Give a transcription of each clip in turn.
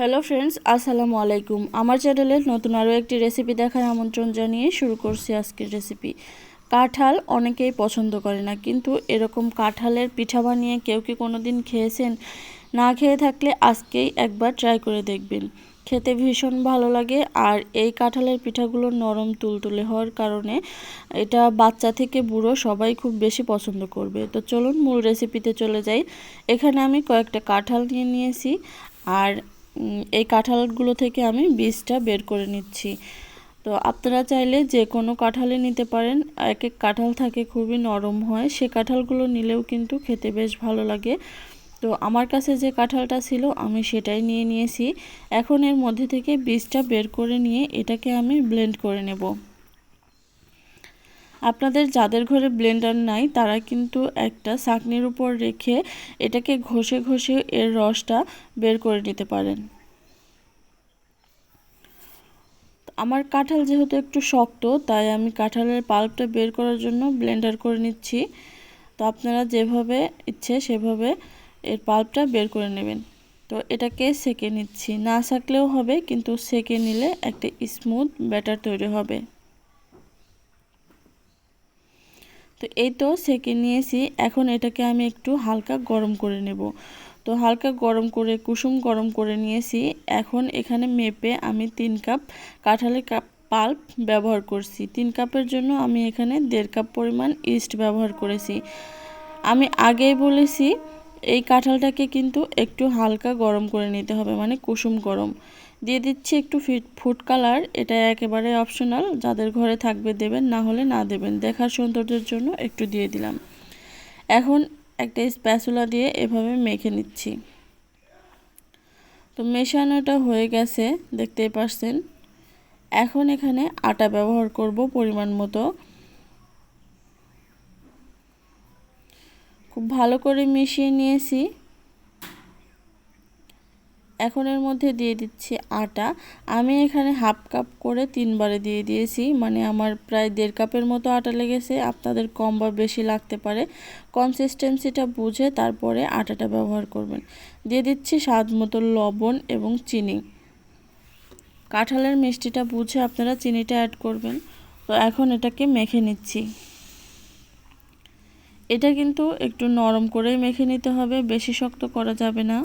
Hello friends আসসালামু আলাইকুম। আমার চ্যানেলে নতুন আরও একটি রেসিপি দেখার আমন্ত্রণ জানিয়ে শুরু করছি আজকের রেসিপি কাঁঠাল অনেকেই পছন্দ করে না, কিন্তু এরকম কাঁঠালের পিঠা বানিয়ে কেউ কি কোনো দিন খেয়েছেন? না খেয়ে থাকলে আজকেই একবার ট্রাই করে দেখবেন। খেতে ভীষণ ভালো লাগে আর এই কাঁঠালের পিঠাগুলো নরম তুলতুলে হওয়ার কারণে এটা বাচ্চা থেকে বুড়ো সবাই খুব বেশি পছন্দ করবে। তো চলুন মূল রেসিপিতে চলে যাই। এখানে আমি কয়েকটা কাঁঠাল নিয়ে নিয়েছি। আর এই কাঁঠালগুলো থেকে আমি বীজটা বের করে নিচ্ছি। তো আপনারা চাইলে যে কোনো কাঁঠালে নিতে পারেন। এক এক কাঁঠাল থাকে খুবই নরম হয়। সে কাঁঠালগুলো নিলেও কিন্তু খেতে বেশ ভালো লাগে। তো আমার কাছে যে কাঁঠালটা ছিল, আমি সেটাই নিয়ে নিয়েছি। এখন এর মধ্যে থেকে বীজটা বের করে নিয়ে এটাকে আমি ব্লেন্ড করে নেব। আপনাদের যাদের ঘরে ব্লেন্ডার নাই, তারা কিন্তু একটা চাকনির উপর রেখে এটাকে ঘষে ঘষে এর রসটা বের করে নিতে পারেন। আমার কাঁঠাল যেহেতু একটু শক্ত, তাই আমি কাঁঠালের পাল্পটা বের করার জন্য ব্লেন্ডার করে নিচ্ছি। তো আপনারা যেভাবে ইচ্ছে সেভাবে এর পাল্পটা বের করে নেবেন। তো এটাকে সেকে নিচ্ছি। না থাকলেও হবে, কিন্তু সেকে নিলে একটা স্মুথ ব্যাটার তৈরি হবে। তো এই তো সেকে নিয়েছি। এখন এটাকে আমি একটু হালকা গরম করে নেব। তো হালকা গরম করে, কুসুম গরম করে নিয়েছি। এখন এখানে মেপে আমি তিন কাপ কাঁঠালের কাপ পাল্প ব্যবহার করছি। তিন কাপের জন্য আমি এখানে দেড় কাপ পরিমাণ ইস্ট ব্যবহার করেছি। আমি আগেই বলেছি, এই কাঁঠালটাকে কিন্তু একটু হালকা গরম করে নিতে হবে মানে কুসুম গরম। দিয়ে দিচ্ছি একটু ফুড কালার, এটা একেবারে অপশনাল যাদের ঘরে থাকবে দেবেন, না হলে না দেবেন। দেখার সৌন্দর্যের জন্য একটু দিয়ে দিলাম। এখন একটা স্প্যাচুলা দিয়ে এভাবে মেখে নিচ্ছি। তো মেশানোটা হয়ে গেছে, দেখতেই পারছেন। এখন এখানে আটা ব্যবহার করব পরিমাণ মতো। খুব ভালো করে মিশিয়ে নিয়েছি। এখন এর মধ্যে দিয়ে দিচ্ছি আটা। আমি এখানে হাফ কাপ করে তিনবারে দিয়ে দিয়েছি। মানে আমার প্রায় দেড় কাপের মতো আটা লেগেছে। আপনাদের কম বা বেশি লাগতে পারে। কনসিস্টেন্সিটা বুঝে তারপরে আটাটা ব্যবহার করবেন। দিয়ে দিচ্ছি স্বাদ মতো লবণ এবং চিনি। কাঁঠালের মিষ্টিটা বুঝে আপনারা চিনিটা অ্যাড করবেন। তো এখন এটাকে মেখে নিচ্ছি। এটা কিন্তু একটু নরম করেই মেখে নিতে হবে। বেশি শক্ত করা যাবে না।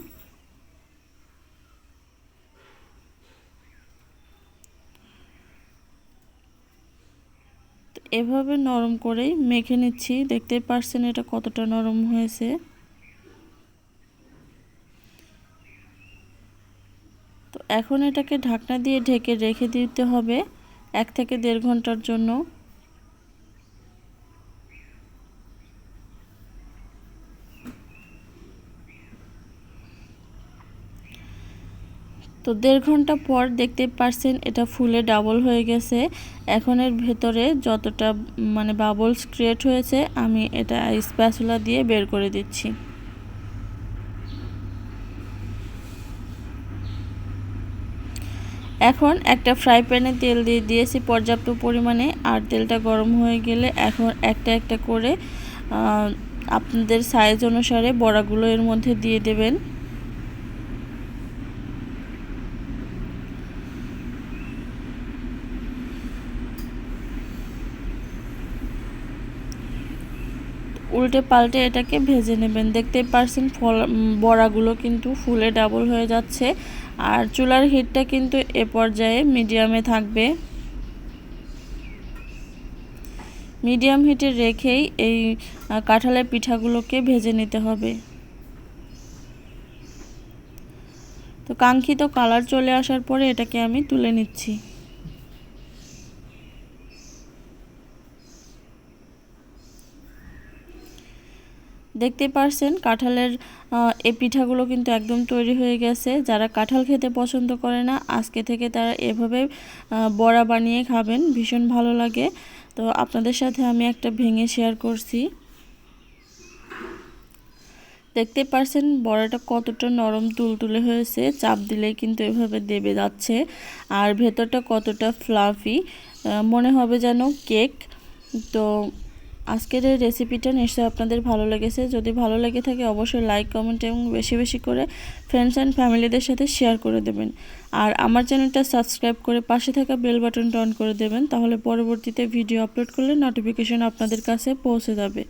এভাবে নরম করেই মেখে নিচ্ছি। দেখতেই পারছেন এটা কতটা নরম হয়েছে। তো এখন এটাকে ঢাকনা দিয়ে ঢেকে রেখে দিতে হবে এক থেকে দেড় ঘণ্টার জন্য। তো দেড় ঘণ্টা পর দেখতে পারছেন এটা ফুলে ডাবল হয়ে গেছে। এখন এর ভেতরে যতটা মানে বাবলস ক্রিয়েট হয়েছে, আমি এটা স্প্যাচুলা দিয়ে বের করে দিচ্ছি। এখন একটা ফ্রাই প্যানে তেল দিয়ে দিয়েছি পর্যাপ্ত পরিমাণে, আর তেলটা গরম হয়ে গেলে এখন একটা একটা করে আপনাদের সাইজ অনুসারে বড়াগুলো এর মধ্যে দিয়ে দেবেন। উল্টে পাল্টে এটাকে ভেজে নেবেন। দেখতেই পারছেন ফল বড়াগুলো কিন্তু ফুলে ডাবল হয়ে যাচ্ছে। আর চুলার হিটটা কিন্তু এ পর্যায়ে মিডিয়ামে থাকবে। মিডিয়াম হিটে রেখেই এই কাঁঠালের পিঠাগুলোকে ভেজে নিতে হবে। তো কাঙ্ক্ষিত কালার চলে আসার পরে এটাকে আমি তুলে নিচ্ছি। দেখতে পারছেন, কাঁঠালের এই পিঠাগুলো কিন্তু একদম তৈরি হয়ে গেছে। যারা কাঁঠাল খেতে পছন্দ করে না, আজকে থেকে তারা এভাবে বড়া বানিয়ে খাবেন, ভীষণ ভালো লাগে। তো আপনাদের সাথে আমি একটা ভেঙে শেয়ার করছি। দেখতে পারছেন, বড়াটা কতটা নরম তুলতুলে হয়েছে, চাপ দিলেই কিন্তু এভাবে দেবে যাচ্ছে। আর ভেতরটা কতটা ফ্লাফি মনে হবে যেন কেক তো আজকের এই রেসিপিটা নিশ্চয়ই আপনাদের ভালো লেগেছে। যদি ভালো লেগে থাকে, অবশ্যই লাইক কমেন্ট এবং বেশি বেশি করে ফ্রেন্ডস অ্যান্ড ফ্যামিলিদের সাথে শেয়ার করে দেবেন। আর আমার চ্যানেলটা সাবস্ক্রাইব করে পাশে থাকা বেল বাটনটা অন করে দেবেন, তাহলে পরবর্তীতে ভিডিও আপলোড করলে নোটিফিকেশন আপনাদের কাছে পৌঁছে যাবে।